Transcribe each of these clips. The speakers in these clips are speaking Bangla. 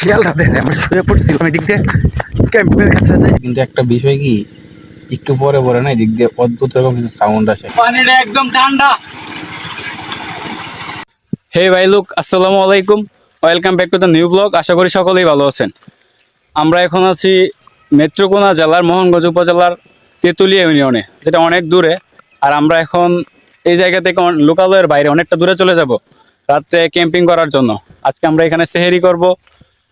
শিয়ালটা দেখে আমরা শুয়ে পড়ছিলাম এদিক দিয়ে ক্যাম্পের কাছে যাই। কিন্তু একটা বিষয় কি একটু পরে পরে না এদিক দিয়ে অদ্ভুত রকম কিছু সাউন্ড আসে। পানিটা একদম ঠান্ডা। হে ভাই লুক আসসালামু আলাইকুম। Welcome back to the new blog আশা করি সকলেই ভালো আছেন। আমরা এখন আছি নেত্রকোনা জেলার মোহনগঞ্জ উপজেলার তেঁতুলিয়া ইউনিয়নে যেটা অনেক দূরে। আর আমরা এখন এই জায়গা থেকে লোকালয়ের বাইরে অনেকটা দূরে চলে যাব রাত্রে ক্যাম্পিং করার জন্য। আজকে আমরা এখানে সেহেরি করব।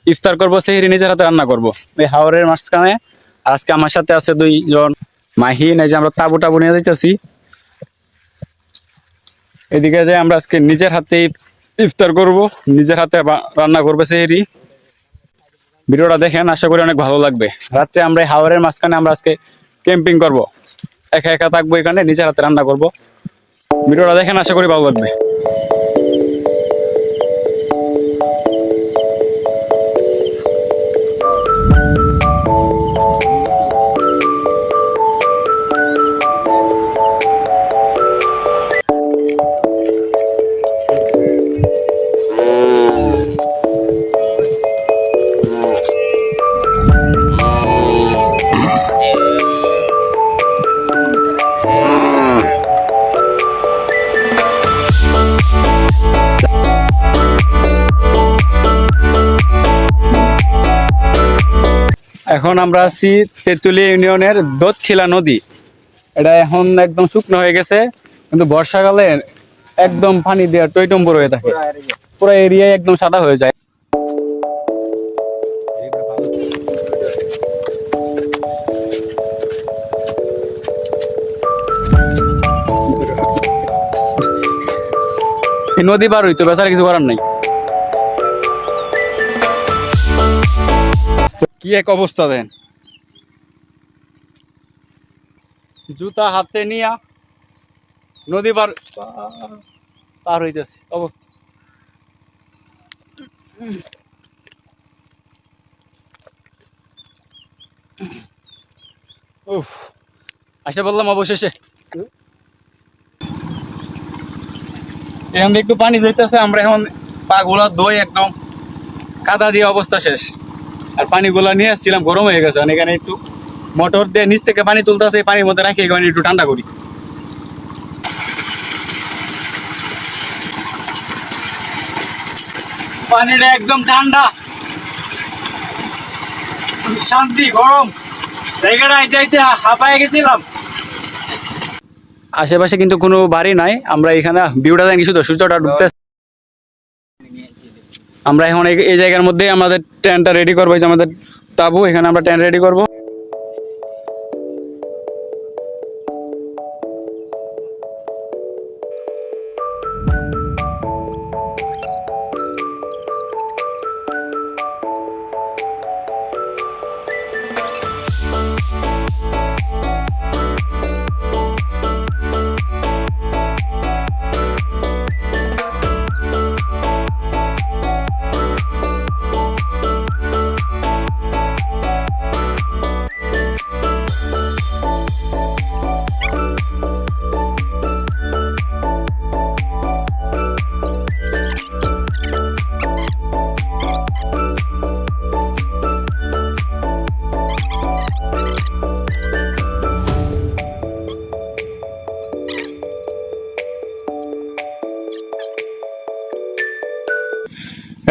ইফতার করব, সেহেরি নিজের হাতে রান্না করব। এই হাওরের মাঝখানে আজকে আমার সাথে আছে দুইজন মাহিন, এই যে আমরা তাবু টাবু নিয়ে যাইতেছি। এদিকে যে আমরা আজকে নিজের হাতে ইফতার করব, নিজের হাতে রান্না করবে সেহেরি। ভিডিওটা দেখেন, আশা করি অনেক ভালো লাগবে। রাত্রে আমরা হাওরের মাঝখানে আমরা আজকে ক্যাম্পিং করব। একা একা থাকব এখানে, নিজের হাতে রান্না করব। ভিডিওটা দেখেন, আশা করি ভালো লাগবে। এখন আমরা আছি তেঁতুলিয়া ইউনিয়নের দোতখিলা নদী। এটা এখন একদম শুকনো হয়ে গেছে, কিন্তু বর্ষাকালে একদম পানি দেওয়া টইটম্বর হয়ে থাকে। পুরো এরিয়া একদম সাদা হয়ে যায়। নদী পার হইতো, বেচারা কিছু করার নাই। কি এক অবস্থা দেন? জুতা হাতে নিয়া নদী পার পার হইতেছে, অবস্থা। উফ বললাম অবশেষে। এখন একটু পানি যাইতেছে আমরা এখন পাগুলা দই একদম কাদা দিয়ে অবস্থা শেষ। আর পানিগুলো নিয়ে আসছিলাম, গরম হয়ে গেছে। এখানে একটু মোটর দিয়ে নিচ থেকে পানি তুলতেছে, পানির মধ্যে রাখি, এখানে একটু ঠান্ডা করি। পানিটা একদম ঠান্ডা। শান্তি, গরম। জায়গাটায় যাইতে হাঁপায় গেছিলাম। আশেপাশে কিন্তু কোনো বাড়ি নাই। আমরা এখানে, ভিউটা দেখি শুধু সূর্যটা ডুবতে আমরা এখন এই- জায়গার মধ্যেই আমাদের টেন্টটা রেডি করব। আমাদের তাবু, এখানে আমরা টেন্ট রেডি করব।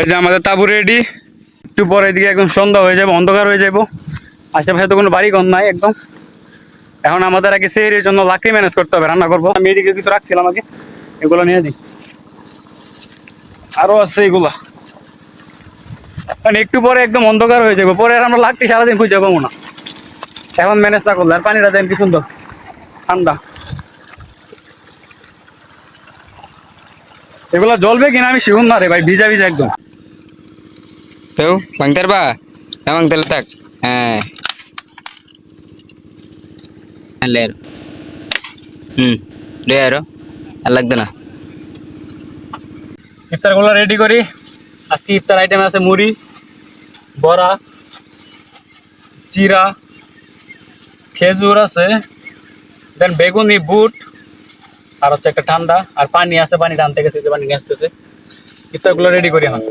এই যে আমাদের তাবু রেডি একটু পরে এদিকে একদম সন্ধ্যা হয়ে যাবে, অন্ধকার হয়ে যাব। আশেপাশে তো কোনো বাড়ি ঘর নাই একদম। এখন আমাদের আগে সেই জন্য লাকড়ি ম্যানেজ করতে হবে, রান্না করব। আমি এদিকে কিছু রাখছিলাম আগে, এগুলো নিয়ে দিই আরও আছে এগুলা। মানে একটু পরে একদম অন্ধকার হয়ে যাবে, পরে আর আমরা লাকড়ি সারাদিন খুঁজে পাবো না। এখন ম্যানেজ না করলে আর পানিটা দেন কি সুন্দর, ঠান্ডা। এগুলা জ্বলবে কিনা আমি শিখুন না রে ভাই, ভিজা ভিজা একদম। Tahu, Bang Terba. Emang terletak. Eh. Aler. Hmm. Dia aro. Alag na. ইফতারগুলো রেডি করি আজকে ইফতার আইটেম আছে মুড়ি বড়া চিরা খেজুর আছে দেন বেগুনি বুট আর হচ্ছে একটা ঠান্ডা আর পানি আছে পানি টানতে যে পানি নিয়ে আসতেছে ইফতারগুলো রেডি করি এখন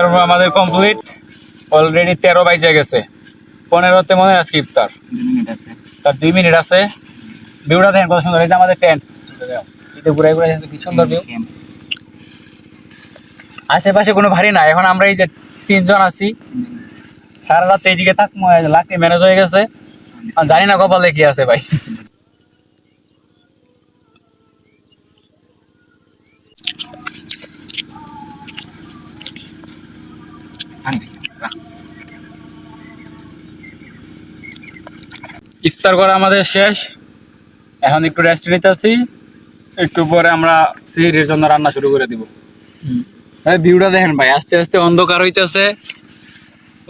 ইফতার আমাদের কমপ্লিট অলরেডি তেরো বাইজে গেছে। পনেরোতে মনে হয় আজকে ইফতার। তার দুই মিনিট আছে। ভিউটা দেখেন কত সুন্দর এটা আমাদের টেন্ট এটা ঘুরে ঘুরে কি সুন্দর ভিউ আশেপাশে কোনো ভারী না এখন আমরা এই যে তিনজন আছি। সারা রাত এইদিকে থাক লাকড়ি ম্যানেজ হয়ে গেছে। জানি না কপালে কি আছে ভাই। ইফতার করা আমাদের শেষ। এখন একটু রেস্ট নিতেছি একটু পরে আমরা সিহিরের জন্য রান্না শুরু করে দিব। ভিউটা দেখেন ভাই, আস্তে আস্তে অন্ধকার হইতেছে।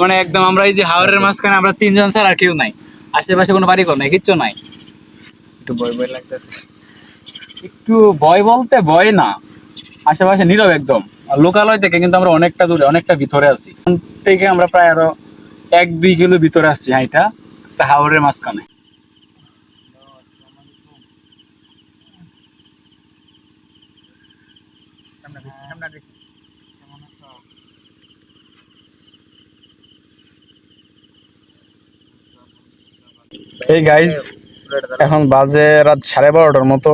মানে একদম আমরা এই যে হাওড়ের মাঝখানে আমরা তিনজন ছাড়া আর কেউ নাই। আশেপাশে কোনো বাড়ি নাই, কিচ্ছু নাই। একটু ভয় ভয় লাগতেছে। একটু ভয় বলতে ভয় না। আশেপাশে নীরব একদম। লোকালয় থেকে কিন্তু আমরা অনেকটা দূরে, অনেকটা ভিতরে আছি। থেকে আমরা প্রায় আরও এক দুই কিলো ভিতরে আসছি হাইটা। তা হাওরের মাঝখানে। এই গাইজ এখন বাজে রাত সাড়ে বারোটার মতো।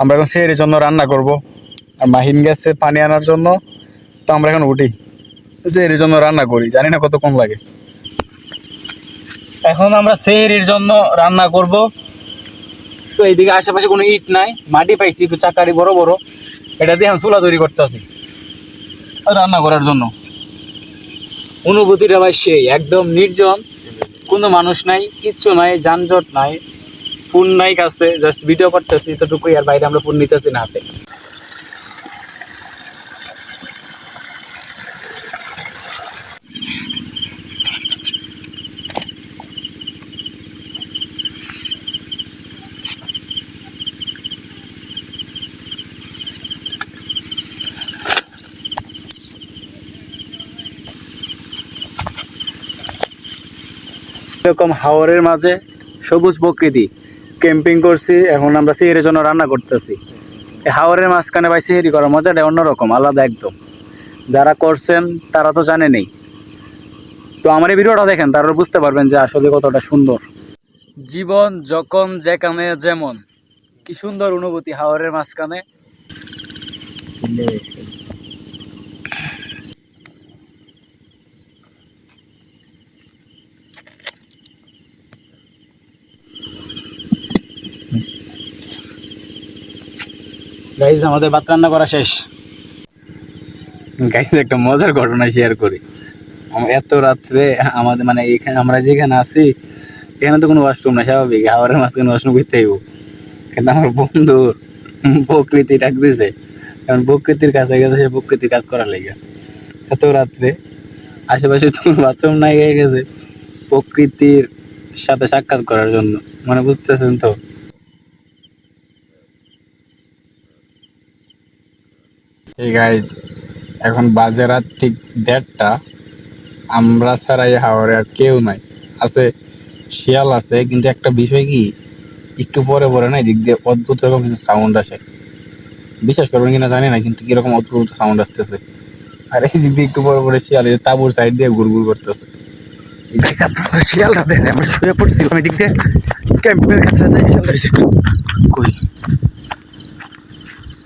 আমরা এখন সেহেরির জন্য রান্না করব। আর মাহিন গেছে পানি আনার জন্য, তো আমরা এখন উঠি। সেহেরির জন্য রান্না করি, জানি না কতক্ষণ লাগে। এখন আমরা সেহেরির জন্য রান্না করব। তো এইদিকে আশেপাশে কোনো ইট নাই, মাটি পাইছি, একটু চাকারি বড় বড়। এটা দিয়ে আমি চুলা তৈরি করতেছি। রান্না করার জন্য। অনুভূতিটা ভাই সেই, একদম নির্জন। কোনো মানুষ নাই, কিচ্ছু নাই, যানজট নাই, ফোন নাই কাছে, জাস্ট ভিডিও করতেছি, এতটুকুই, আর বাইরে আমরা ফোন নিতেছি না হাতে। এরকম হাওরের মাঝে সবুজ প্রকৃতি। ক্যাম্পিং করছি, এখন আমরা সিহেরির জন্য রান্না করতেছি। হাওরের মাঝখানে ভাই সিহেরি করার মজাটা অন্যরকম, আলাদা একদম। যারা করছেন, তারা তো জানেনই। তো আমার এই ভিডিওটা দেখেন, তারা বুঝতে পারবেন যে আসলে কতটা সুন্দর। জীবন যখন যেখানে যেমন, কি সুন্দর অনুভূতি হাওরের মাঝখানে। গাইজ আমাদের ভাত রান্না করা শেষ। গাইস একটা মজার ঘটনা শেয়ার করি। এত রাত্রে আমাদের মানে এখানে আমরা যেখানে আছি, এখানে তো কোনো ওয়াশরুম না স্বাভাবিক। হাওয়ারের মাঝখানে ওয়াশরুম করতে হইব। কিন্তু আমার বন্ধু প্রকৃতি ডাক দিছে। কারণ প্রকৃতির কাছে গেছে, সে প্রকৃতির কাজ করার লেগে। এত রাত্রে আশেপাশে তো কোনো বাথরুম নাই গেছে। প্রকৃতির সাথে সাক্ষাৎ করার জন্য। মানে বুঝতেছেন তো? এই গাইজ এখন বাজে রাত ঠিক দেড়টা। আমরা ছাড়া এই হাওড়ে আর কেউ নাই। আছে শিয়াল আছে কিন্তু একটা বিষয় কি একটু পরে পরে না দিক দিয়ে অদ্ভুত রকম কিছু সাউন্ড আসে। বিশ্বাস করবেন কিনা জানি না কিন্তু কীরকম অদ্ভুত সাউন্ড আসতেছে। আর এই দিক দিয়ে একটু পরে পরে শিয়াল তাঁবুর সাইড দিয়ে ঘুরঘুর করতেছে। গাইস শিয়ালটা দেখেন আমরা শুয়ে পড়ছিলাম এদিক দিয়ে ক্যাম্পের কাছে যাই শিয়াল কই?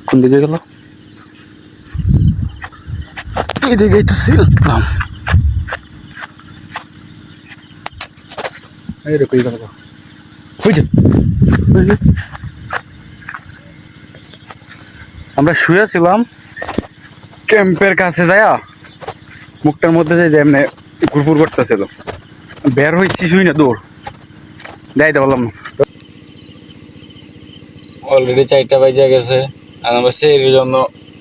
কোন দিকে গেল? এদিকেই তো ছিলাম এই রে কই আমরা শুয়েছিলাম ক্যাম্পের কাছে যায়া মুখটার মধ্যে যে যে এমনি ঘুরপুর করতেছিল। বের হয়েছি শুই না দৌড়। যাইতে পারলাম না। অলরেডি চারটা বাজে গেছে আর আমরা সেই জন্য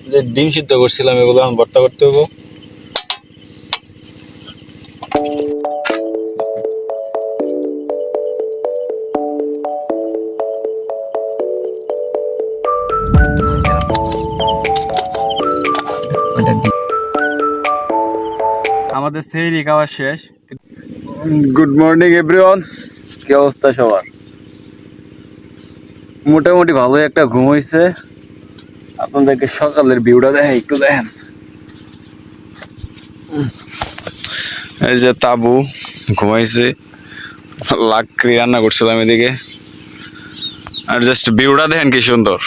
যে ডিম সিদ্ধ করছিলাম এগুলো এখন ভর্তা করতে হব আমাদের সেই খাওয়া শেষ। গুড মর্নিং এভরিওয়ান কি অবস্থা সবার? মোটামুটি ভালোই একটা ঘুম হয়েছে আপনাদেরকে সকালের ভিউটা দেখেন একটু দেখেন। এই যে তাবু ঘুমাইছে লাকড়ি রান্না করছিলাম এদিকে। আর জাস্ট ভিউটা দেখেন কি সুন্দর।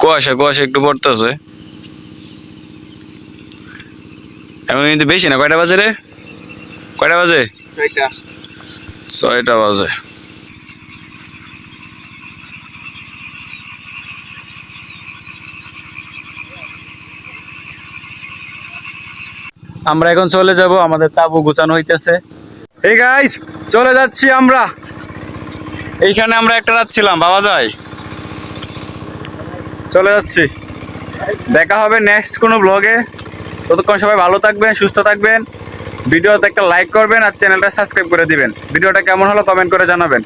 কুয়াশা কুয়াশা একটু পড়তেছে। এখন কিন্তু বেশি না কয়টা বাজে রে? কয়টা বাজে? ছয়টা। ছয়টা বাজে। আমরা এখন চলে যাব, আমাদের তাবু গোছানো হইতেছে। এই গাইস চলে যাচ্ছি আমরা। এইখানে আমরা একটা রাত ছিলাম, বাবা যায়। চলে যাচ্ছি। দেখা হবে নেক্সট কোনো ব্লগে ততক্ষণ সবাই ভালো থাকবেন, সুস্থ থাকবেন। ভিডিওতে একটা লাইক করবেন আর চ্যানেলটা সাবস্ক্রাইব করে দিবেন। ভিডিওটা কেমন হলো কমেন্ট করে জানাবেন।